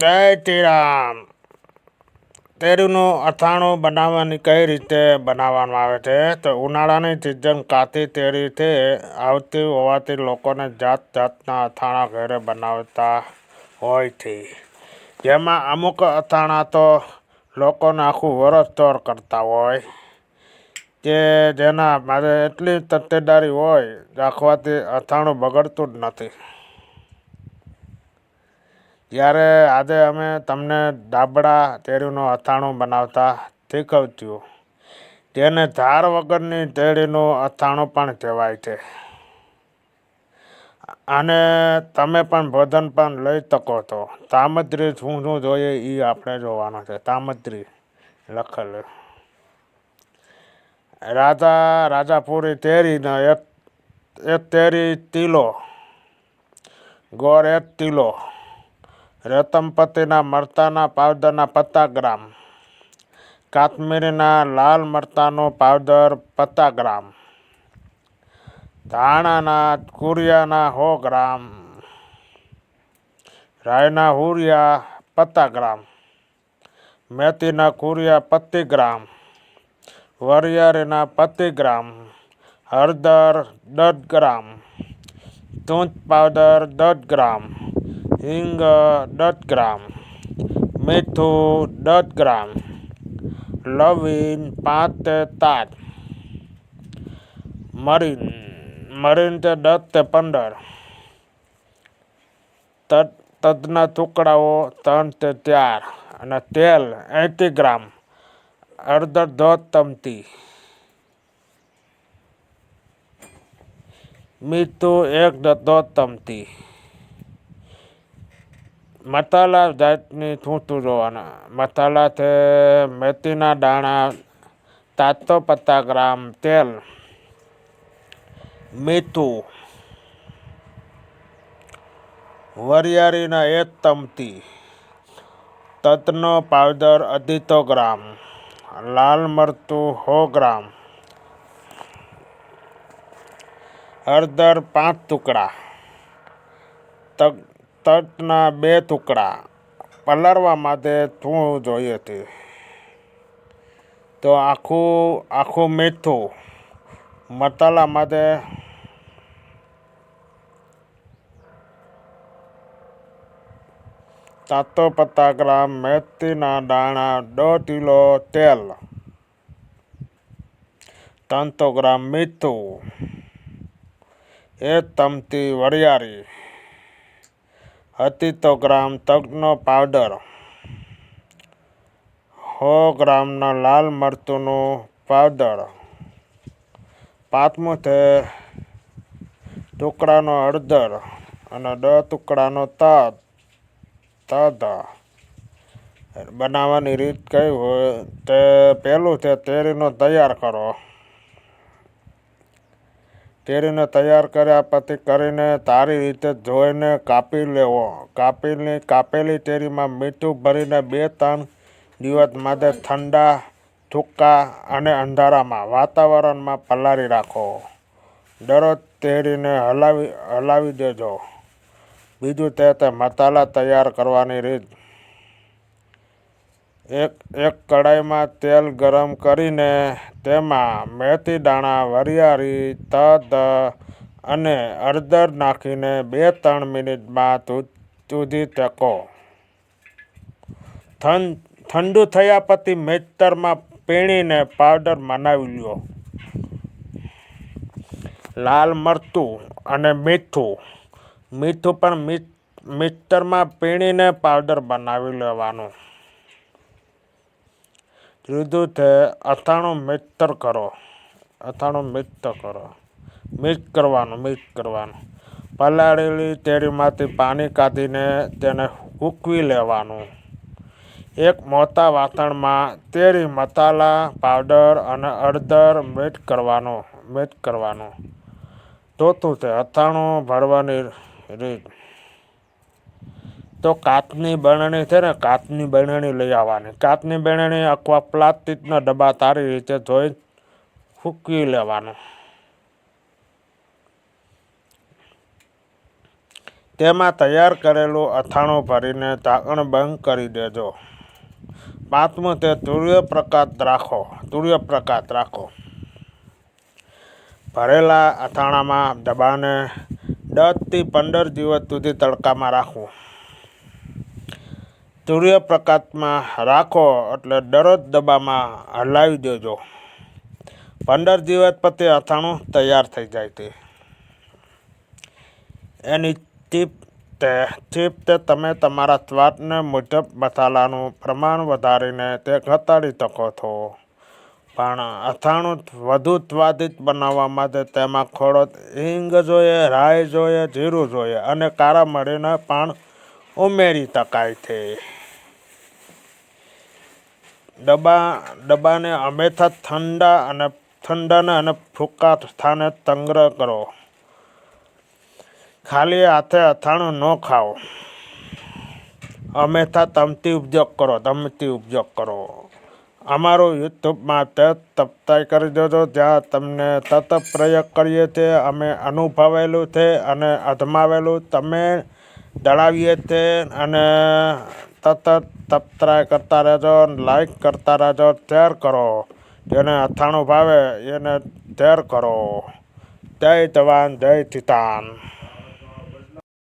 જય તીરામ રામ તેરીનું અથાણું બનાવવાની કઈ રીતે બનાવવામાં આવે છે? તો ઉનાળાની સિઝન કાતી તેરીથી આવતી હોવાથી લોકોને જાત જાતના અથાણા ઘરે બનાવતા હોય છે. જેમાં અમુક અથાણા તો લોકોને આખું વરસ સ્ટોર કરતા હોય. કે જેના મારે એટલી તકેદારી હોય, રાખવાથી અથાણું બગડતું જ નથી. જ્યારે આજે અમે તમને ડાબડા તેરીનું અથાણું બનાવતા શીખવ્યું તેને ધાર વગરની તેરીનું અથાણું પણ કહેવાય છે. અને તમે પણ ભોજન પણ લઈ શકો છો. સામગ્રી શું શું જોઈએ એ આપણે જોવાનું છે. સામગ્રી લખેલ. રાજા, રાજાપુરી તેરીનો એક એક તેરી તિલો ગોળ એક કિલો. રેતમપતિના મરતાના પાવડરના પત્તા ગ્રામ કાશ્મીરના લાલ મરતાનો પાવડર પત્તા ગ્રામ ધાણાના કુરિયાના હો ગ્રામ રાયના હુરિયા પત્તા ગ્રામ મેથીના કુરિયા પત્તી ગ્રામ વરિયાળીના પત્તી ગ્રામ હળદર દસ ગ્રામ સૂંઠ પાવડર દસ ગ્રામ હિંગ દસ ગ્રામ, મીઠું દસ ગ્રામ, લવિંગ પાંચ તે સાત, મરીન મરીન તે દસ તે પંદર તજ તજના ટુકડાઓ ત્રણ તે ચાર અને તેલ એંસી ગ્રામ અડધર દો ચમચી મીઠું એક દો ચમચી મસાલા જાતની સૂંઠું જોવાના. મસાલા છે મેથીના દાણા સાતસો પચાસ ગ્રામ, તેલ, મીઠું, વરિયાળીના એક ચમચી, તતનો પાવડર અઢીસો ગ્રામ, લાલ મરચું સો ગ્રામ, હળદર પાંચ ટુકડા તજ તજના બે ટુકડા પલળવા માટે શું જોઈએ હતી તો આખું આખું મીઠું મસાલા માટે સાતસો પચાસ ગ્રામ મેથીના દાણા, દોઢ કિલો તેલ, ત્રણસો ગ્રામ મીઠું, એક ચમચી વરિયાળી અઢીસો ગ્રામ તજનો પાવડર. સો ગ્રામના લાલ મરચુંનું પાવડર. પાંચમું છે ટુકડાનો હળદર અને દસ ટુકડાનો તજ તજ બનાવવાની રીત કઈ હોય તે પહેલું છે, તેરીનો તૈયાર કરો. તેરીને તૈયાર કર્યા પછી કરીને તારી રીતે ધોઈને કાપી લેવો. કાપીને, કાપેલી તેરીમાં મીઠું ભરીને બે, ત્રણ દિવસ માટે ઠંડા સૂકા અને અંધારામાં વાતાવરણમાં પલાળી રાખો. દરરોજ તેરીને હલાવી હલાવી દેજો. બીજું તે મસાલા તૈયાર કરવાની રીત એક એક કડાઈમાં તેલ ગરમ કરીને તેમાં મેથી દાણા, વરિયાળી, તદ અને હળદર નાખીને બે, ત્રણ મિનિટમાં સુધી શેકો ઠંડુ થયા પછી મિક્સરમાં પીણીને પાવડર બનાવી લો લાલ મરચું અને મીઠું. મીઠું પણ મિક્સરમાં પીણીને પાવડર બનાવી લેવાનું. ત્રીજું છે અથાણું મિક્સર કરો. અથાણું મિક્સ કરો. મિક્સ કરવાનું મિક્સ કરવાનું. પલાળેલી તેરીમાંથી પાણી કાઢીને તેને સૂકવી લેવાનું. એક મોટા વાસણમાં તેરી મસાલા, પાવડર અને અડધર મિક્સ કરવાનું મિક્સ કરવાનું. ચોથું છે અથાણું ભરવાની રીત. તો કાચની બરણી છે ને કાચની બરણી લઈ આવવાની. કાચની બરણી અથવા પ્લાસ્ટિકના ડબ્બા સારી રીતે ધોઈ ફૂંકી લેવાનું. તેમાં તૈયાર કરેલું અથાણું ભરીને ઢાંકણ બંધ કરી દેજો. પાંચમું તે સૂર્યપ્રકાશ રાખો સૂર્યપ્રકાશ રાખો. ભરેલા અથાણામાં ડબ્બાને દસથી પંદર દિવસ સુધી તડકામાં રાખવું સૂર્યપ્રકાશમાં રાખો એટલે દરરોજ ડબ્બામાં હલાવી દેજો. પંદર દિવસ પછી અથાણું તૈયાર થઈ જાય છે. એની ટીપ તે ટીપ તે તમે તમારા સ્વાદને મુજબ મસાલાનું પ્રમાણ વધારીને તે ઘટાડી શકો છો. પણ અથાણું વધુ સ્વાદિષ્ટ બનાવવા માટે તેમાં થોડો હિંગ જોઈએ, રાઈ જોઈએ, જીરું જોઈએ અને કાળા મળીને પણ ઉમેરી શકાય છે. ડબ્બા, ડબ્બાને હંમેશા ઠંડા અને ઠંડાને અને ફૂકા સ્થાને સંગ્રહ કરો. ખાલી હાથે અથાણું ન ખાઓ. હંમેશા તમતી ઉપયોગ કરો તમતી ઉપયોગ કરો. અમારો યુટ્યુબમાં તે સબસ્ક્રાઈબ કરી દેજો, જ્યાં તમને તત પ્રયોગ કરીએ છીએ, અમે અનુભવેલું છે અને અજમાવેલું, તમે દળાવીએ છીએ અને સતત સબસ્ક્રાઈબ કરતા રહેજો લાઈક કરતા રહેજો શેર કરો જેને અથાણું ભાવે એને શેર કરો જય જવાન જય કિસાન